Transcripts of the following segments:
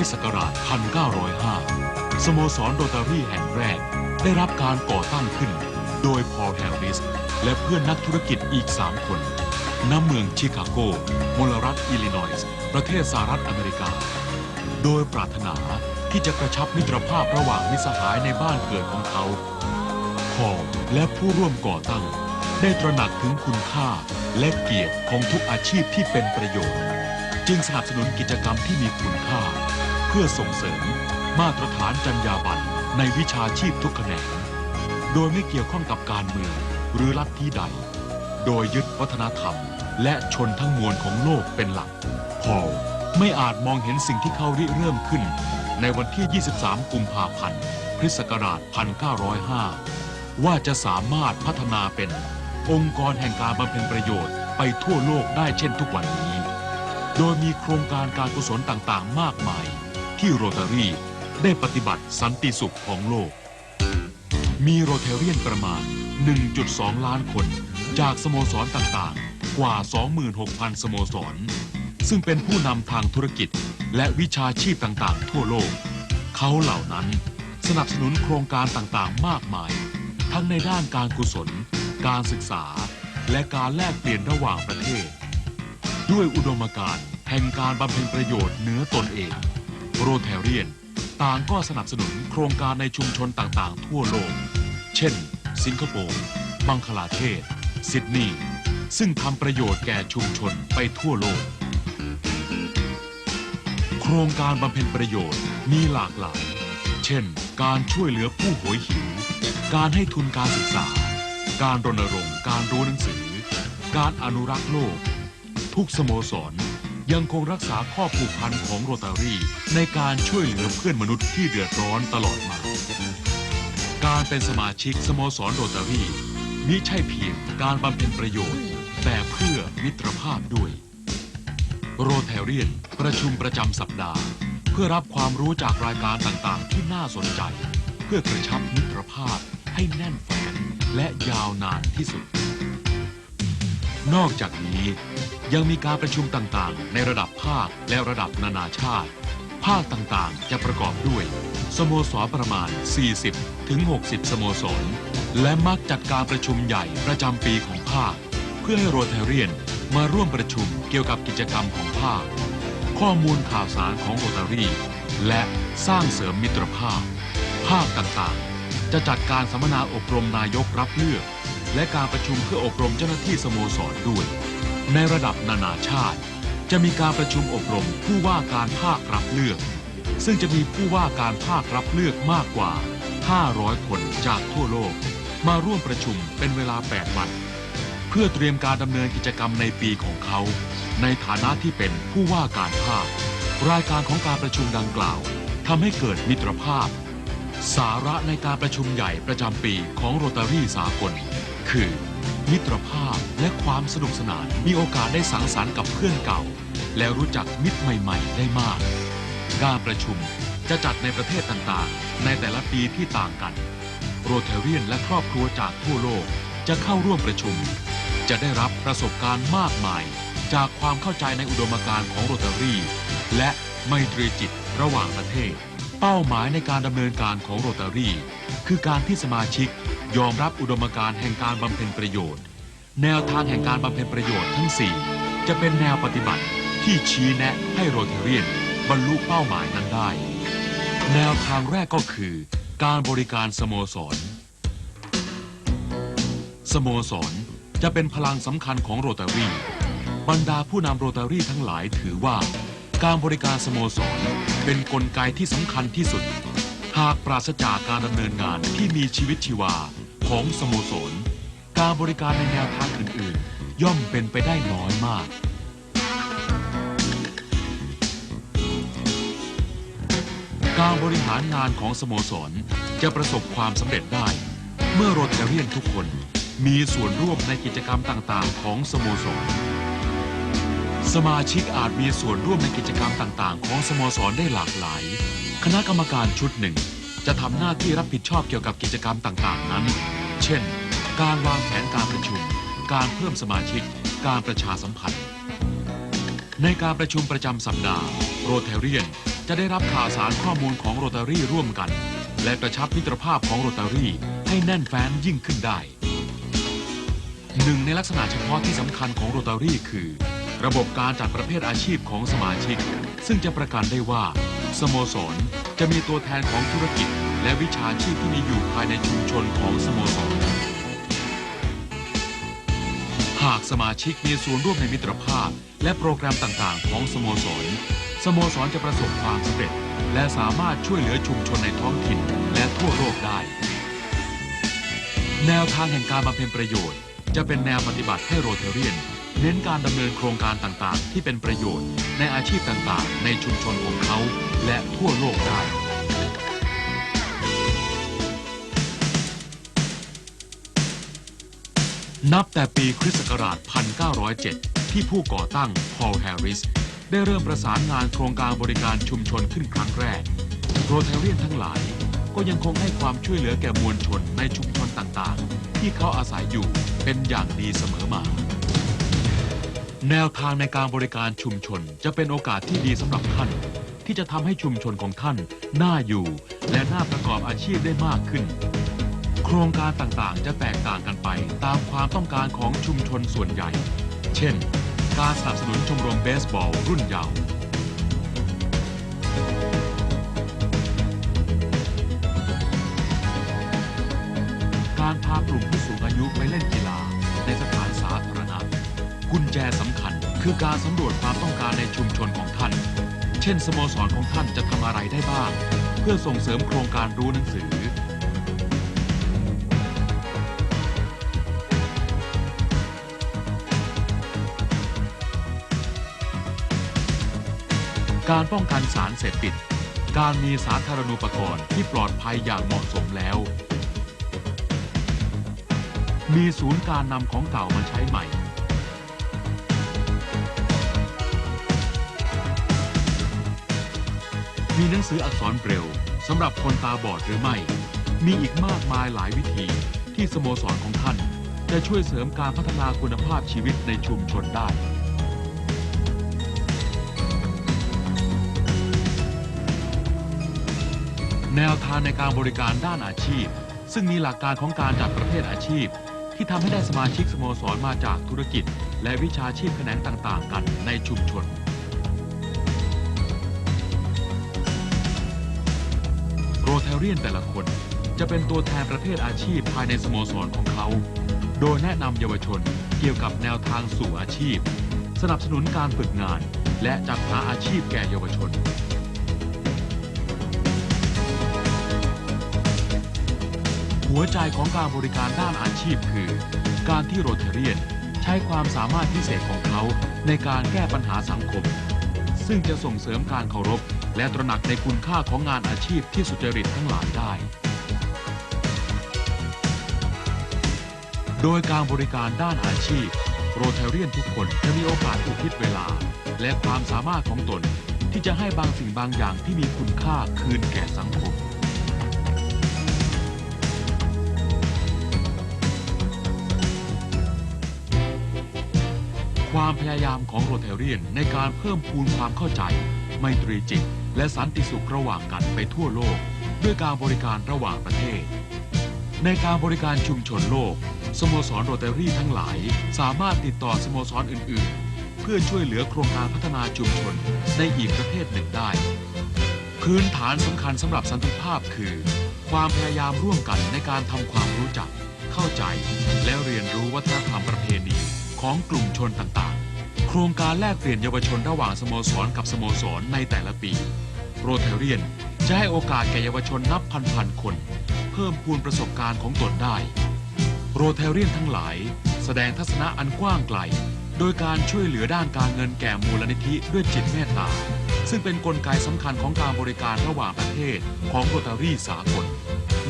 ริสต์ศักราช 1905 สโมสรโรตารี่แห่งแรก ได้รับการก่อตั้งขึ้น โดยพอลแฮร์ริส และเพื่อนนักธุรกิจอีก 3 คนณเมืองชิคาโก มลรัฐอิลลินอยส์ ประเทศสหรัฐอเมริกา โดยปรารถนาที่จะกระชับมิตรภาพระหว่างมิสหายในบ้านเกิดของเขาพอและผู้ร่วมก่อตั้ง ได้ตระหนักถึงคุณค่าและเกียรติของทุกอาชีพที่เป็นประโยชน์ จึงสนับสนุนกิจกรรมที่มีคุณค่า เพื่อส่งเสริมมาตรฐานจรรยาบรรณในวิชาชีพทุกแขนง โดยไม่เกี่ยวข้องกับการเมืองหรือลัทธิใด โดยยึดวัฒนธรรม และชนทั้งมวลของโลกเป็นหลัก พอลไม่อาจมองเห็นสิ่งที่เขาริเริ่มขึ้น ในวันที่ 23 กุมภาพันธ์คริสต์ศักราช 1905 ว่าจะสามารถพัฒนาเป็นองค์กรแห่งการบำเพ็ญประโยชน์ไปทั่วโลกได้เช่นทุกวันนี้ โดยมีโครงการการกุศลต่างๆ มากมาย ที่โรตารี่ได้ปฏิบัติสันติสุขของโลก มีโรเทเรียนประมาณ 1.2 ล้านคน จากสโมสรต่างๆ กว่า 26,000 สโมสร ซึ่งเป็นผู้นำทางธุรกิจและวิชาชีพต่างๆ ทั่วโลก เขาเหล่านั้นสนับสนุนโครงการต่างๆ มากมาย ทั้งในด้านการกุศล การศึกษา และการแลกเปลี่ยนระหว่างประเทศ ด้วยอุดมการณ์แห่งการบำเพ็ญประโยชน์เหนือตนเอง โรเทเรียน ต่างก็สนับสนุนโครงการในชุมชนต่างๆ ทั่วโลก เช่น สิงคโปร์บังคลาเทศ ซิดนีย์ซึ่งทำประโยชน์แก่ชุมชนไปทั่วโลก โครงการบำเพ็ญประโยชน์มีหลากหลาย เช่น การช่วยเหลือผู้โหยหิว การให้ทุนการศึกษา การรณรงค์การรู้หนังสือ การอนุรักษ์โลก ทุกสโมสร ยังคงรักษาข้อผูกพันของโรตารี่ ในการช่วยเหลือเพื่อนมนุษย์ที่เดือดร้อนตลอดมา การเป็นสมาชิกสโมสรโรตารี่มิใช่เพียงการบำเพ็ญประโยชน์ แต่เพื่อมิตรภาพด้วย โรเทเรียนประชุมประจำสัปดาห์ เพื่อรับความรู้จากรายการต่างๆ ที่น่าสนใจ เพื่อกระชับมิตรภาพให้แน่นแฟ้นและยาวนานที่สุด นอกจากนี้ ยังมีการประชุมต่างๆ ในระดับภาคและระดับนานาชาติ ภาคต่างๆ จะประกอบด้วย สโมสรประมาณ 40 ถึง 60 สโมสร และมักจัดการประชุมใหญ่ประจำปีของภาค เพื่อให้โรเทเรียนมาร่วมประชุมเกี่ยวกับกิจกรรมของภาค ข้อมูลข่าวสารของโรตารี่และสร้างเสริมมิตรภาพ ภาคต่างๆ จะจัดการสัมมนาอบรมนายกรับเลือก และการประชุมเพื่ออบรมเจ้าหน้าที่สโมสรด้วย ในระดับนานาชาติ จะมีการประชุมอบรมผู้ว่าการภาครับเลือก ซึ่งจะมีผู้ว่าการภาครับเลือกมากกว่า 500 คนจากทั่วโลก มาร่วมประชุมเป็นเวลา 8 วัน เพื่อเตรียมการดำเนินกิจกรรมในปีของเขา ในฐานะที่เป็นผู้ว่าการภาค รายการของการประชุมดังกล่าวทำให้เกิดมิตรภาพ สาระในการประชุมใหญ่ประจำปีของโรตารี่สากล คือ มิตรภาพและความสนุกสนาน มีโอกาสได้สังสรรค์กับเพื่อนเก่า และรู้จักมิตรใหม่ ๆ ได้มาก การประชุมจะจัดในประเทศต่างๆ ในแต่ละปีที่ต่างกัน โรเทเรียนและครอบครัวจากทั่วโลกจะเข้าร่วมประชุม จะได้รับประสบการณ์มากมาย จากความเข้าใจในอุดมการณ์ของโรตารี่และไมตรีจิตระหว่างประเทศ เป้าหมายในการดำเนินการของโรตารี่ คือการที่สมาชิกยอมรับอุดมการณ์แห่งการบำเพ็ญประโยชน์ แนวทางแห่งการบำเพ็ญประโยชน์ทั้ง 4 จะเป็นแนวปฏิบัติที่ชี้แนะให้โรเทเรียนบรรลุเป้าหมายนั้นได้ แนวทางแรกก็คือ การบริการสโมสร สโมสรจะเป็นพลังสำคัญของโรตารี่ บรรดาผู้นำโรตารี่ทั้งหลายถือว่า การบริการสโมสร เป็นนกลไกที่สำคัญที่สุด หากปราศจากการดำเนินงานที่มีชีวิตชีวาของสโมสร การบริการในแนวทางอื่นๆ ย่อมเป็นไปได้น้อยมาก การบริหารงานของสโมสรจะประสบความสำเร็จได้ เมื่อโรเทเรียนทุกคนมีส่วนร่วมในกิจกรรมต่างๆ ของสโมสร สมาชิกอาจมีส่วนร่วมในกิจกรรมต่าง ๆ ของสโมสรได้หลากหลาย คณะกรรมการชุดหนึ่ง จะทำหน้าที่รับผิดชอบเกี่ยวกับกิจกรรมต่าง ๆ นั้น เช่น การวางแผนการประชุม การเพิ่มสมาชิก การประชาสัมพันธ์ ในการประชุมประจำสัปดาห์โรเทเรียนจะได้รับข่าวสารข้อมูลของโรตารี่ร่วมกัน และกระชับมิตรภาพของโรตารี่ให้แน่นแฟ้นยิ่งขึ้นได้หนึ่งในลักษณะเฉพาะที่สำคัญของโรตารี่คือ ระบบการจัดประเภทอาชีพของสมาชิก ซึ่งจะประกันได้ว่า สโมสรจะมีตัวแทนของธุรกิจ และวิชาชีพที่มีอยู่ภายในชุมชนของสโมสร หากสมาชิกมีส่วนร่วมในมิตรภาพ และโปรแกรมต่างๆ ของสโมสร สโมสรจะประสบความสำเร็จ และสามารถช่วยเหลือชุมชนในท้องถิ่นและทั่วโลกได้ แนวทางแห่งการบำเพ็ญประโยชน์ จะเป็นแนวปฏิบัติให้โรเทเรียน เน้นการดำเนินโครงการต่างๆ ที่เป็นประโยชน์ในอาชีพต่างๆ ในชุมชนของเขา และทั่วโลกได้ นับแต่ปีคริสต์ศักราช 1907 ที่ผู้ก่อตั้งพอลแฮร์ริส ได้เริ่มประสานงานโครงการบริการชุมชนขึ้นครั้งแรก โรเทเรียนทั้งหลาย ก็ยังคงให้ความช่วยเหลือแก่มวลชนในชุมชนต่างๆ ที่เขาอาศัยอยู่เป็นอย่างดีเสมอมา แนวทางในการบริการชุมชนจะเป็นโอกาสที่ดีสำหรับท่าน ที่จะทำให้ชุมชนของท่านน่าอยู่ และน่าประกอบอาชีพได้มากขึ้น โครงการต่างๆ จะแตกต่างกันไปตามความต้องการของชุมชนส่วนใหญ่ เช่น การสนับสนุนชมรมเบสบอลรุ่นเยาว์การพากลุ่มผู้สูงอายุไปเล่นกีฬาในสถานสาธารณะ กุญแจสำคัญ คือการสำรวจความต้องการในชุมชนของท่าน เช่น สโมสรของท่านจะทำอะไรได้บ้าง เพื่อส่งเสริมโครงการรู้หนังสือ การป้องกันสารเสพติด การมีสาธารณูปกรณ์ที่ปลอดภัยอย่างเหมาะสมแล้ว มีศูนย์การนำของเก่ามาใช้ใหม่ มีหนังสืออักษรเบรลสำหรับคนตาบอดหรือไม่ มีอีกมากมายหลายวิธีที่สโมสรของท่าน จะช่วยเสริมการพัฒนาคุณภาพชีวิตในชุมชนได้ แนวทางในการบริการด้านอาชีพ ซึ่งมีหลักการของการจัดประเภทอาชีพ ที่ทำให้ได้สมาชิกสโมสรมาจากธุรกิจ และวิชาชีพแขนงต่างๆ กันในชุมชน เทเรียนแต่ละคน จะเป็นตัวแทนประเภทอาชีพภายในสโมสรของเขา โดยแนะนำเยาวชนเกี่ยวกับแนวทางสู่อาชีพ สนับสนุนการฝึกงาน และจัดหาอาชีพแก่เยาวชน หัวใจของการบริการด้านอาชีพคือ การที่โรเทเรียนใช้ความสามารถพิเศษของเขาในการแก้ปัญหาสังคม ซึ่งจะส่งเสริมการเคารพ และตระหนักในคุณค่าของงานอาชีพที่สุจริตทั้งหลายได้ โดยการบริการด้านอาชีพ โรเทเรียนทุกคนจะมีโอกาสอุทิศเวลา และความสามารถของตน ที่จะให้บางสิ่งบางอย่างที่มีคุณค่าคืนแก่สังคมความพยายามของโรเทเรียนในการเพิ่มพูนความเข้าใจ ไมตรีจิต และสันติสุขระหว่างกันไปทั่วโลก ด้วยการบริการระหว่างประเทศ ในการบริการชุมชนโลก สโมสรโรเตอรี่ทั้งหลาย สามารถติดต่อสโมสรอื่น ๆ เพื่อช่วยเหลือโครงการพัฒนาชุมชนในอีกประเภทหนึ่งได้ พื้นฐานสำคัญสำหรับสันติภาพคือ ความพยายามร่วมกันในการทำความรู้จัก เข้าใจ และเรียนรู้วัฒนธรรมประเพณีของกลุ่มชนต่าง ๆ โครงการแลกเปลี่ยนเยาวชนระหว่างสโมสรกับสโมสรในแต่ละปี โรเทเรียนจะให้โอกาสแก่เยาวชนนับพันๆคน เพิ่มพูนประสบการณ์ของตนได้ โรเทเรียนทั้งหลาย แสดงทัศนะอันกว้างไกล โดยการช่วยเหลือด้านการเงินแก่มูลนิธิด้วยจิตเมตตา ซึ่งเป็นนกลไกสำคัญของการบริการระหว่างประเทศของโรตารี่สากล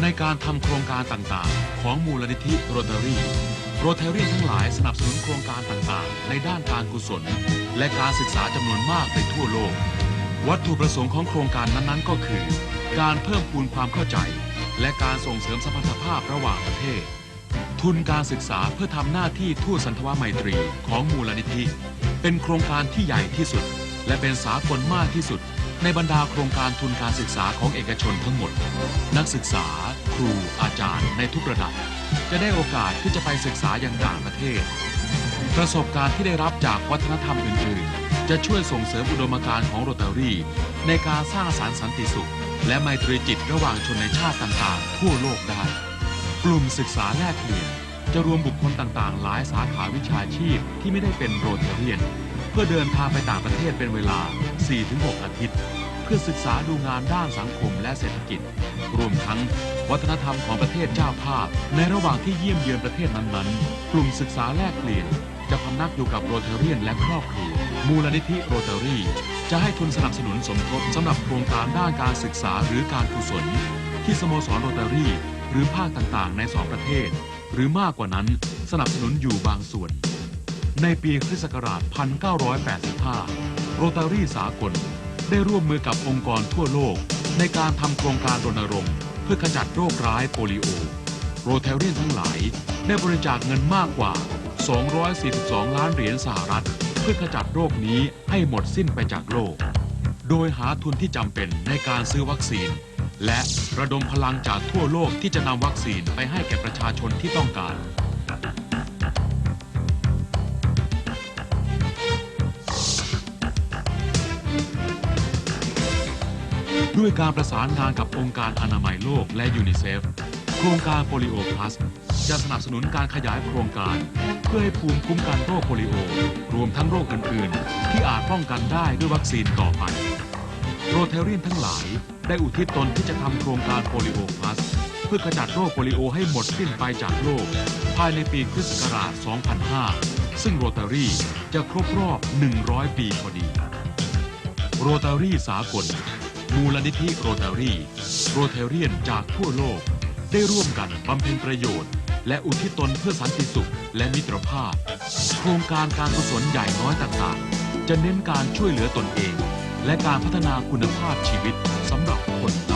ในการทำโครงการต่างๆ ของมูลนิธิโรตารี่ โรเทเรียนทั้งหลายสนับสนุนโครงการต่างๆ ในด้านการกุศล และการศึกษาจำนวนมากไปทั่วโลก วัตถุประสงค์ของโครงการนั้นๆ ก็คือ การเพิ่มพูนความเข้าใจ และการส่งเสริมสัมพันธภาพระหว่างประเทศ ทุนการศึกษาเพื่อทำหน้าที่ทูตสันทวไมตรีของมูลนิธิ เป็นโครงการที่ใหญ่ที่สุด และเป็นสากลมากที่สุด ในบรรดาโครงการทุนการศึกษาของเอกชนทั้งหมด นักศึกษา ครูอาจารย์ในทุกระดับ จะได้โอกาสที่จะไปศึกษาอย่างต่างประเทศ ประสบการณ์ที่ได้รับจากวัฒนธรรมอื่น ๆ จะช่วยส่งเสริมอุดมการณ์ของโรตารี่ ในการสร้างสารรค์สันติสุข และไมตรีจิตระหว่างชนในชาติต่าง ๆ ทั่วโลกได้ กลุ่มศึกษาแลกเปลี่ยนจะรวมบุคคลต่างๆ หลายสาขาวิชาชีพที่ไม่ได้เป็นโรเทเรียน เพื่อเดินทางไปต่างประเทศเป็นเวลา 4-6 อาทิตย์ พื่อศึกษาดูงานด้านสังคมและเศรษฐกิจ รวมทั้งวัฒนธรรมของประเทศเจ้าภาพ ในระหว่างที่เยี่ยมเยือนประเทศนั้นๆ กลุ่มศึกษาแลกเปลี่ยน จะพำนักอยู่กับโรเทเรียนและครอบครัว มูลนิธิโรเตอรี่ จะให้ทุนสนับสนุนสมทบสำหรับโครงการด้านการศึกษาหรือการกุศล ที่สโมสรโรเตอรี่ หรือภาคต่างๆ ในสองประเทศ หรือมากกว่านั้นสนับสนุนอยู่บางส่วน ในปีคริสต์ศักราช 1985 โรตารี่สากล ได้ร่วมมือกับองค์กรทั่วโลก ในการทำโครงการรณรงค์ เพื่อขจัดโรคร้ายโปลิโอ โรเทเรียนทั้งหลาย ได้บริจาคเงินมากกว่า 242 ล้านเหรียญสหรัฐ เพื่อขจัดโรคนี้ให้หมดสิ้นไปจากโลก โดยหาทุนที่จำเป็นในการซื้อวัคซีน และระดมพลังจากทั่วโลกที่จะนำวัคซีนไปให้แก่ประชาชนที่ต้องการ ด้วยการประสานงานกับองค์การอนามัยโลกและยูนิเซฟ โครงการโปลิโอพลัสจะสนับสนุนการขยายโครงการ เพื่อให้ภูมิคุ้มกันโรคโปลิโอ รวมทั้งโรคอื่นๆ ที่อาจป้องกันได้ด้วยวัคซีนต่อไป โรเทเรียนทั้งหลายได้อุทิศตนที่จะทำโครงการโปลิโอพลัสเพื่อขจัดโรคโปลิโอให้หมดสิ้นไปจากโลก ภายในปีคริสต์ศักราช2005 ซึ่งโรตารี่จะครบรอบ 100 ปีพอดี โรตารี่สากล มูลนิธิโรตารีโรเทเรียนจากทั่วโลก ได้ร่วมกันบำเพ็ญประโยชน์ และอุทิศตนเพื่อสันติสุขและมิตรภาพ โครงการการกุศลใหญ่น้อยต่างๆ จะเน้นการช่วยเหลือตนเอง และการพัฒนาคุณภาพชีวิตสำหรับคน